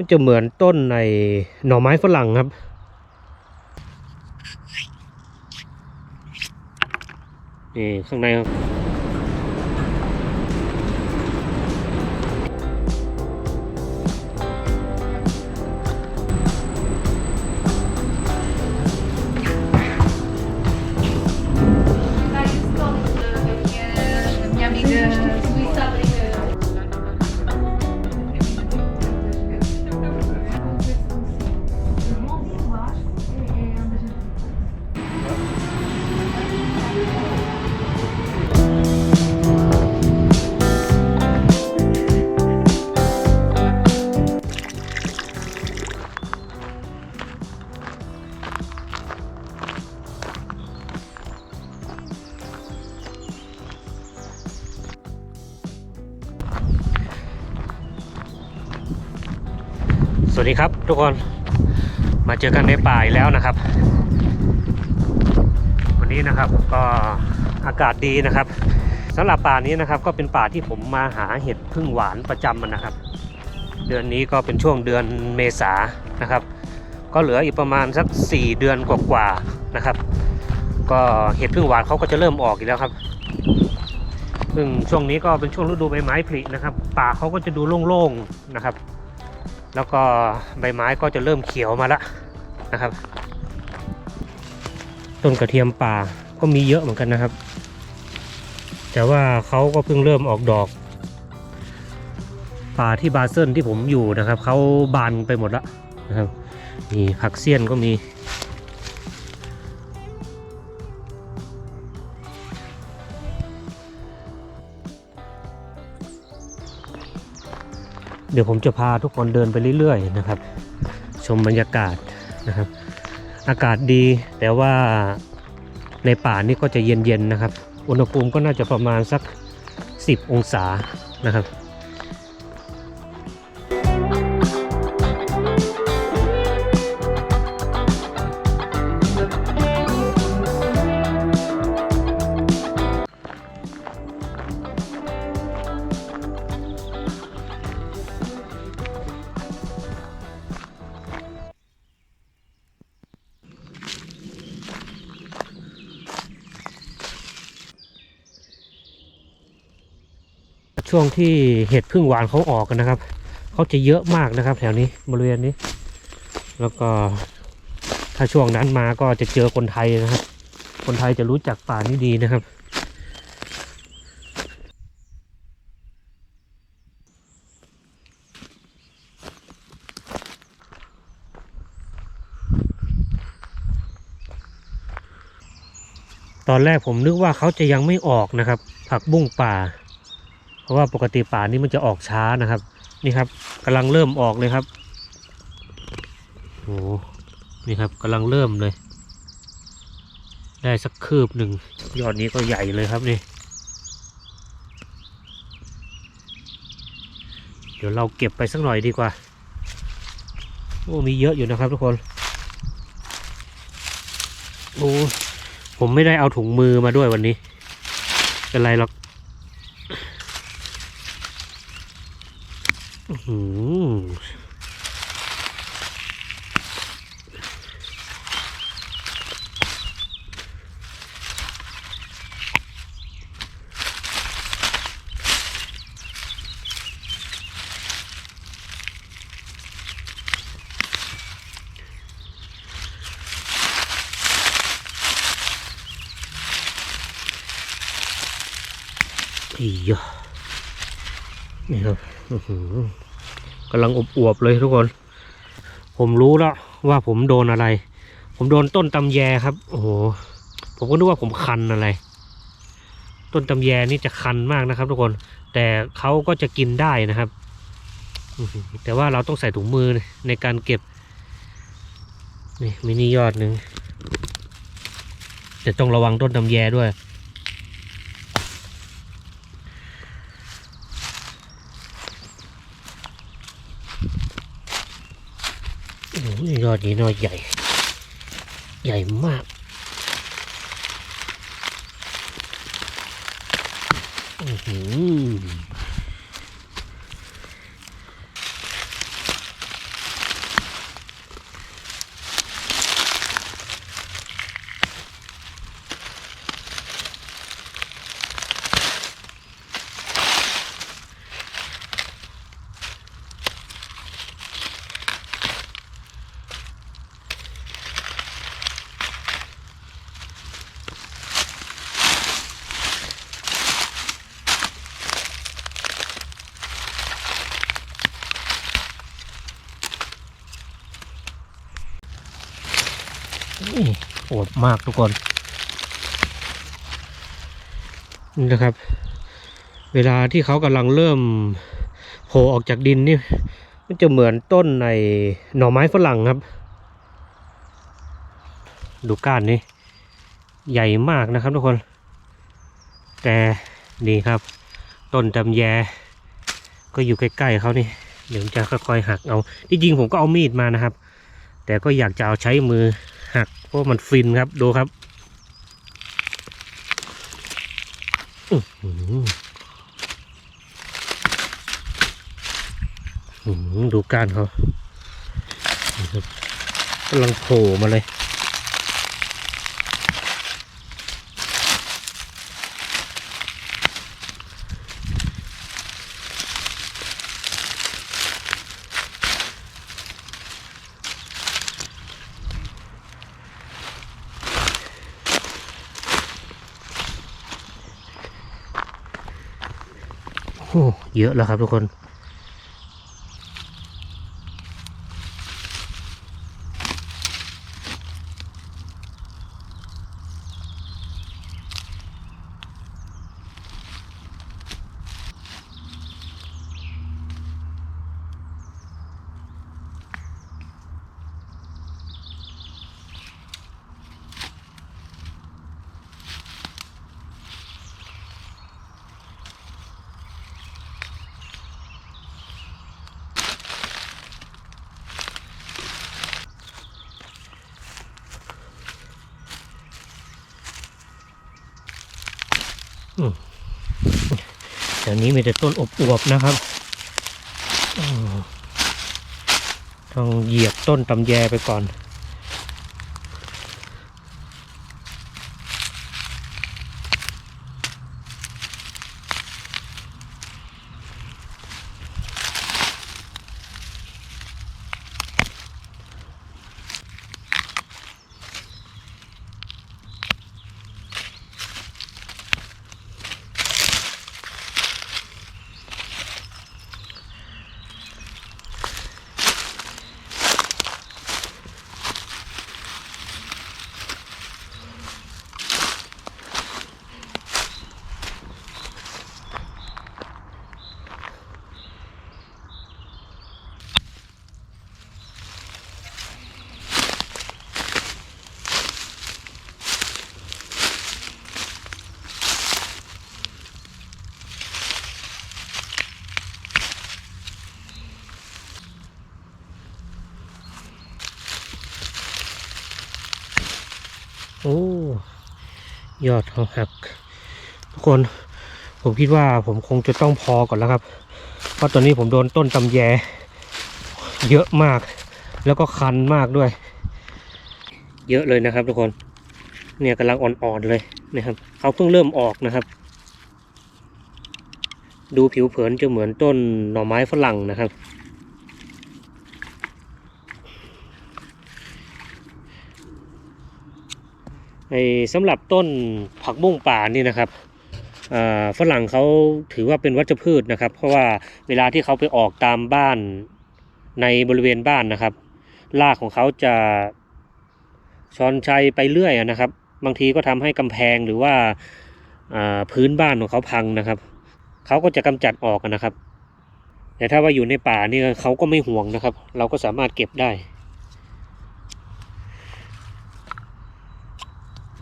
มันจะเหมือนต้นในหน่อไม้ฝรั่งครับ นี่ข้างใน Là วัสดีครับทุกคนมาเจอกันในป่าอีกแล้วนะครับ วันนี้นะครับก็อากาศดีนะครับสำหรับป่านี้นะครับ ก็เป็นป่าที่ผมมาหาเห็ดพึ่งหวานประจำมันนะครับ เดือนนี้ก็เป็นช่วงเดือนเมษานะครับ ก็เหลืออีกประมาณสัก 4 เดือนกว่าๆนะครับ ก็เห็ดพึ่งหวานเขาก็จะเริ่มออกอีกแล้วครับซึ่งช่วงนี้ก็เป็นช่วงฤดูใบไม้ผลินะครับ ป่าเขาก็จะดูโล่งๆนะครับ แล้วก็ใบไม้ก็จะเริ่มเขียวมาแล้วนะครับ ต้นกระเทียมป่าก็มีเยอะเหมือนกันนะครับ แต่ว่าเขาก็เพิ่งเริ่มออกดอก ป่าที่บาเซิลที่ผมอยู่นะครับเขาบานไปหมดแล้วนะครับมีผักเสี้ยนก็มี ดี๋ยวผมจะพาทุกคนเดินไปเรื่อยๆนะครับ ชมบรรยากาศนะครับ อากาศดีแต่ว่าในป่านี่ก็จะเย็นๆนะครับ อุณหภูมิก็น่าจะประมาณสัก 10 องศานะครับ ช่วงที่เห็ดพึ่งหวานเขาออกกันนะครับเขาจะเยอะมากนะครับ แถวนี้บริเวณนี้ แล้วก็ถ้าช่วงนั้นมาก็จะเจอคนไทยนะครับ คนไทยจะรู้จักป่านี้ดีนะครับตอนแรกผมนึกว่าเขาจะยังไม่ออกนะครับ ผักบุ้งป่า ราะว่าปกติป่านี้มันจะออกช้านะครับ นี่ครับกำลังเริ่มออกเลยครับโอ้นี่ครับกำลังเริ่มเลย ได้สักคืบหนึ่งยอดนี้ก็ใหญ่เลยครับนี่ เดี๋ยวเราเก็บไปสักหน่อยดีกว่าโอ้มีเยอะอยู่นะครับทุกคนโอ้ผมไม่ได้เอาถุงมือมาด้วยวันนี้เป็นไรหรอก อื้อหือ อียะนี่ครับกำลังอบอวบเลยทุกคน ผมรู้แล้วว่าผมโดนอะไร ผมโดนต้นตำแยครับ โอ้โห ผมก็นึกว่าผมคันอะไร ต้นตำแยนี่จะคันมากนะครับ ทุกคน แต่เขาก็จะกินได้นะครับ แต่ว่าเราต้องใส่ถุงมือในการเก็บ นี่มินิยอดหนึ่งแต่ต้องระวังต้นตำแยด้วย โอดนี้ยอดใหญ่ ใหญ่มากอือ โอดมากทุกคน นี่นะครับ เวลาที่เขากำลังเริ่มโผล่ออกจากดินนี่ มันจะเหมือนต้นในหน่อไม้ฝรั่งครับ ดูก้านนี้ใหญ่มากนะครับทุกคน แต่นี่ครับ ต้นจำแย ก็อยู่ใกล้ๆเขานี่ เดี๋ยวจะค่อยๆหักเอาที่จริงผมก็เอามีดมานะครับ แต่ก็อยากจะเอาใช้มือ หักเพราะมันฟินครับดูครับดูการเขากำลังโผล่มาเลย เยอะแล้วครับทุกคน แถวนี้มีแต่ต้นอบอวบนะครับต้องเหยียบต้นตำแยไปก่อน โอ้ยอดเขาหัก ทุกคนผมคิดว่าผมคงจะต้องพอก่อนแล้วครับ เพราะตอนนี้ผมโดนต้นตำแย เยอะมาก แล้วก็คันมากด้วย เยอะเลยนะครับ ทุกคน เนี่ยกำลังอ่อนๆเลยนะครับเขาเพิ่งเริ่มออกนะครับ ดูผิวเผินจะเหมือนต้นหน่อไม้ฝรั่งนะครับ ในสำหรับต้นผักบุ้งป่านี่นะครับฝรั่งเขาถือว่าเป็นวัชพืชนะครับ เพราะว่าเวลาที่เขาไปออกตามบ้านในบริเวณบ้านนะครับรากของเขาจะชอนชัยไปเรื่อยนะครับ บางทีก็ทำให้กำแพงหรือว่าพื้นบ้านของเขาพังนะครับเขาก็จะกำจัดออกนะครับ แต่ถ้าว่าอยู่ในป่านี่เขาก็ไม่ห่วงนะครับ เราก็สามารถเก็บได้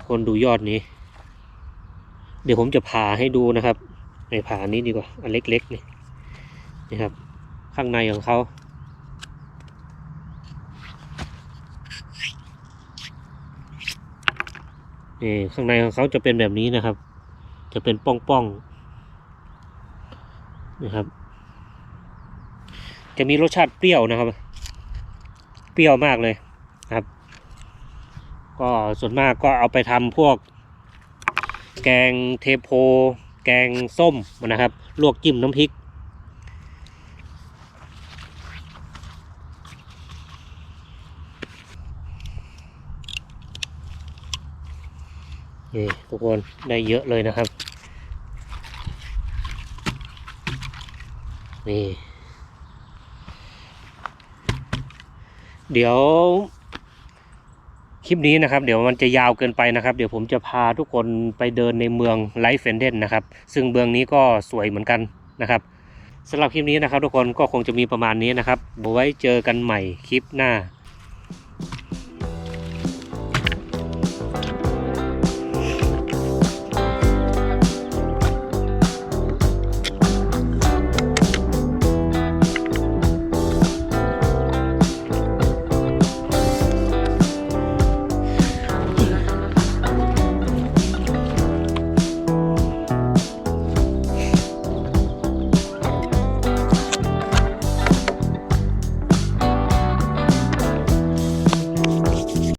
คนดูยอดนี้ เดี๋ยวผมจะผ่าให้ดูนะครับในผ่านี้ดีกว่า อันเล็กๆนี่นี่ครับ ข้างในของเขานี่ข้างในของเขาจะเป็นแบบนี้นะครับ จะเป็นป้องๆนะครับ จะมีรสชาติเปรี้ยวนะครับ เปรี้ยวมากเลย ก็ส่วนมากก็เอาไปทำพวก แกงเทโพ แกงส้มนะครับ ลวกจิ้มน้ำพริก นี่ทุกคนได้เยอะเลยนะครับ นี่ เดี๋ยว คลิปนี้นะครับ เดี๋ยวมันจะยาวเกินไปนะครับ เดี๋ยวผมจะพาทุกคนไปเดินในเมืองไลฟ์เฟนเดนนะครับ ซึ่งเมืองนี้ก็สวยเหมือนกันนะครับสำหรับคลิปนี้นะครับ ทุกคนก็คงจะมีประมาณนี้นะครับไว้เจอกันใหม่คลิปหน้า